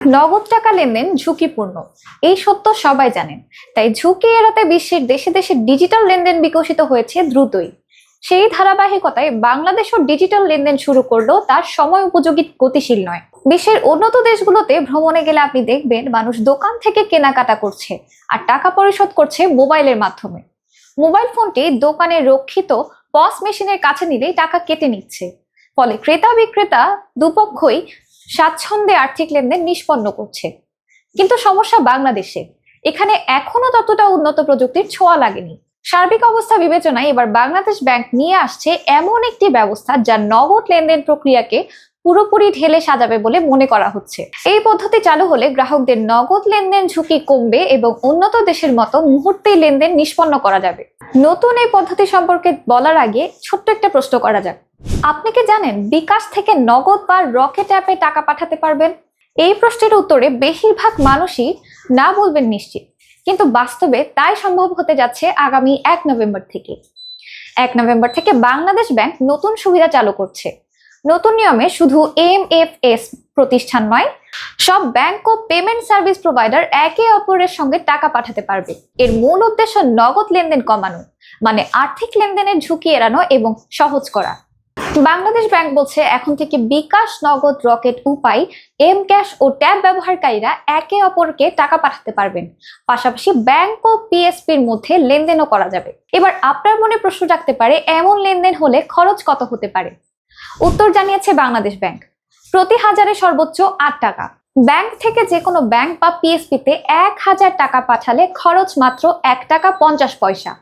নগদ টাকা লেনদেন ঝুঁকিপূর্ণ। এই সত্য সবাই জানেন। তাই ঝুঁকি এড়াতে বিশ্বের দেশে দেশে ডিজিটাল লেনদেন বিকশিত হয়েছে দ্রুতই। সেই ধারাবাহিকতায় বাংলাদেশও ডিজিটাল লেনদেন শুরু করলেও তার সময় উপযোগী গতিশীল নয়। বিশ্বের উন্নত দেশগুলোতে ভ্রমণে গেলে আপনি দেখবেন মানুষ দোকান থেকে কেনাকাটা করছে আর টাকা পরিশোধ করছে মোবাইলের মাধ্যমে। মোবাইল ফোনটি দোকানে রক্ষিত পস মেশিনের কাছে নিলেই টাকা কেটে নিচ্ছে। ফলে ক্রেতা বিক্রেতা দুপক্ষই স্বাচ্ছন্দ্যে আর্থিক লেনদেন নিষ্পন্ন করছে। কিন্তু সমস্যা বাংলাদেশে। এখানে এখনও ততটা উন্নত প্রযুক্তির ছোঁয়া লাগেনি। সার্বিক অবস্থা বিবেচনায় এবার বাংলাদেশ ব্যাংক নিয়ে আসছে এমন একটি ব্যবস্থা যা নগদ লেনদেন প্রক্রিয়াকে পুরোপুরি ঢেলে সাজাবে বলে মনে করা হচ্ছে। এই পদ্ধতি চালু হলে গ্রাহকদের নগদ লেনদেন ঝুঁকি কমবে এবং উন্নত দেশের মতো মুহূর্তেই লেনদেন নিষ্পন্ন করা যাবে। নতুন এই পদ্ধতি সম্পর্কে বলার আগে ছোট্ট একটা প্রশ্ন করা যাক। আপনি কি জানেন বিকাশ থেকে নগদ বা রকেট অ্যাপে টাকা পাঠাতে পারবেন? এই প্রশ্নের উত্তরে বেশিরভাগ মানুষই না বলবেন নিশ্চিত। কিন্তু বাস্তবে তাই সম্ভব হতে যাচ্ছে আগামী এক নভেম্বর থেকে। এক নভেম্বর থেকে বাংলাদেশ ব্যাংক নতুন সুবিধা চালু করছে। নতুন নিয়মে শুধু এম এফ এস প্রতিষ্ঠান নয়, সব ব্যাংক ও পেমেন্ট সার্ভিস প্রোভাইডার একে অপরের সঙ্গে টাকা পাঠাতে পারবে। এর মূল উদ্দেশ্য নগদ লেনদেন কমানো মানে আর্থিক লেনদেনের ঝুঁকি এড়ানো এবং সহজ করা। বাংলাদেশ ব্যাংক বলছে, এখন থেকে বিকাশ নগদ রকেট উপায়, এম ক্যাশ ও ট্যাব ব্যবহারকারীরা একে অপরকে টাকা পাঠাতে পারবেন। পাশাপাশি ব্যাংক ও পিএসপির মধ্যে লেনদেনও করা যাবে। এবার আপনার মনে প্রশ্ন রাখতে পারে, এমন লেনদেন হলে খরচ কত হতে পারে? উত্তর জানিয়েছে বাংলাদেশ ব্যাংক। প্রতি হাজারে সর্বোচ্চ আট টাকা। ব্যাংক থেকে যে কোনো ব্যাংক বা পিএসপিতে এক হাজার টাকা পাঠালে খরচ মাত্র এক টাকা পঞ্চাশ পয়সা।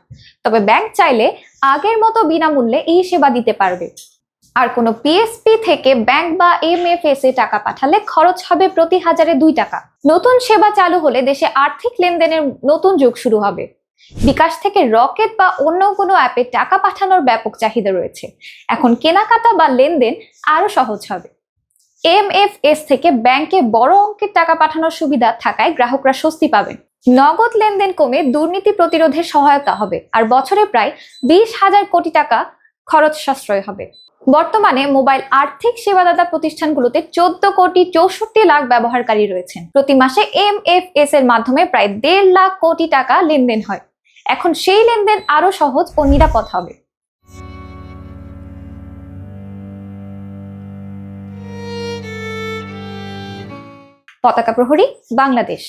তবে ব্যাংক চাইলে আগের মতো বিনামূল্যে এই সেবা দিতে পারবে। আর কোনো পিএসপি থেকে ব্যাংক বা এমএফএস এ টাকা পাঠালে খরচ হবে প্রতি হাজারে দুই টাকা। নতুন সেবা চালু হলে দেশে আর্থিক লেনদেনের নতুন যুগ শুরু হবে। বিকাশ থেকে রকেট বা অন্য কোনো অ্যাপে টাকা পাঠানোর ব্যাপক চাহিদা রয়েছে। এখন কেনাকাটা বা লেনদেন আরও সহজ হবে। এমএফএস থেকে ব্যাংকে বড় অঙ্কের টাকা পাঠানোর সুবিধা থাকায় গ্রাহকরা স্বস্তি পাবেন। নগদ লেনদেন কমে দুর্নীতি প্রতিরোধে সহায়তা হবে। আর বছরে প্রায় বিশ হাজার কোটি টাকা খরচ সাশ্রয় হবে। বর্তমানে মোবাইল আর্থিক সেবাদাতা প্রতিষ্ঠানগুলোতে চোদ্দ কোটি চৌষট্টি লাখ ব্যবহারকারী রয়েছেন। প্রতি মাসে এম এফ এস এর মাধ্যমে প্রায় দেড় লাখ কোটি টাকা লেনদেন হয়। এখন সেই লেনদেন আরও সহজ ও নিরাপদ হবে। পতাকা প্রহরী, বাংলাদেশ।